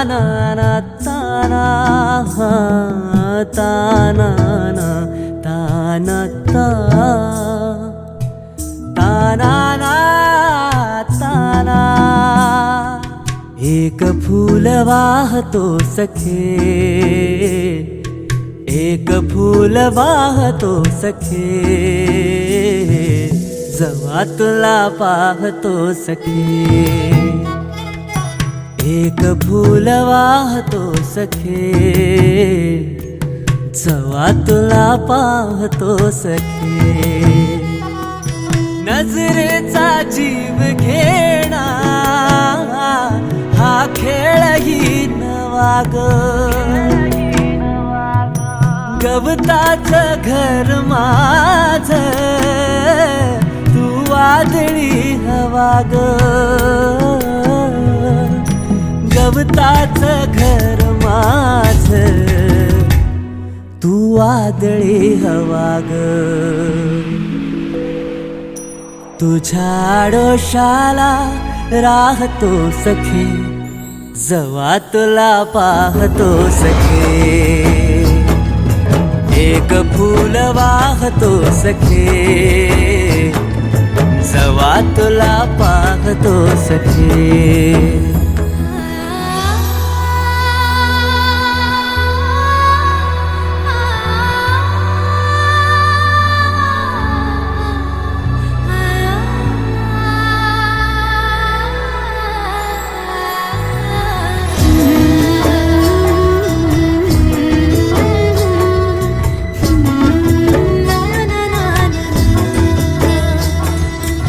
तानाना ताना ताना तानाना ताना ना ताना एक फूल वाहतो सखे एक फूल वाहतो सखे जवा तुला पाहतो सखे। एक फूल वाहतो सखे जवा तुला पाहतो सखे. नजरेचा जीव घेणा हा खेळही नवाग गवताच घर माझ तू वादळी हवा ग गवताच घर माझ. तू वादळी हवा तुझ्या आडोशाला राहतो सखे जवा तुला पाहतो सखे. एक फूल वाहतो सखे जवा तुला पाहतो सखे.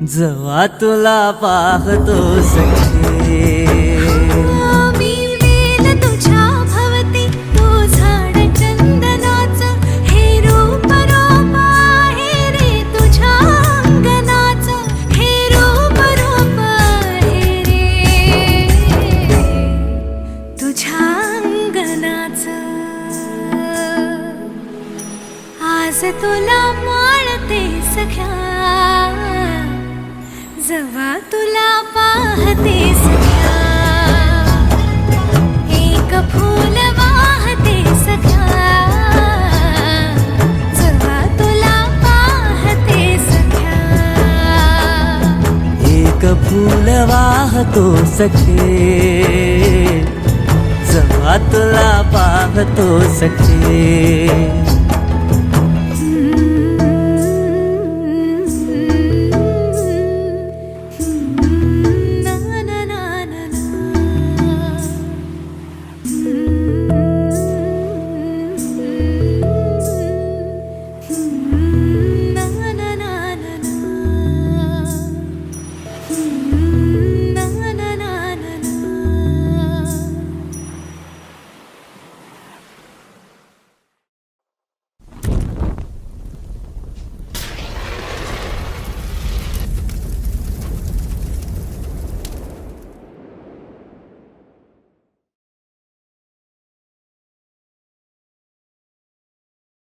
जवा तुला पाहतो सखे. मी वेल तुझ्या भवती तो झाड चंदनाचं हे रूप रूप आहे रे तुझ्या अंगणाचं हे रूप रूप आहे रे. तुझ्या अंगणाचं. आज तुला माळते सख्या. जवा तुला पाहते सख्या एक फूल वाहते सख्या जवा तुला पाहते सख्या एक फूल वाहतो सखे. जवा तुला पाहतो सखे.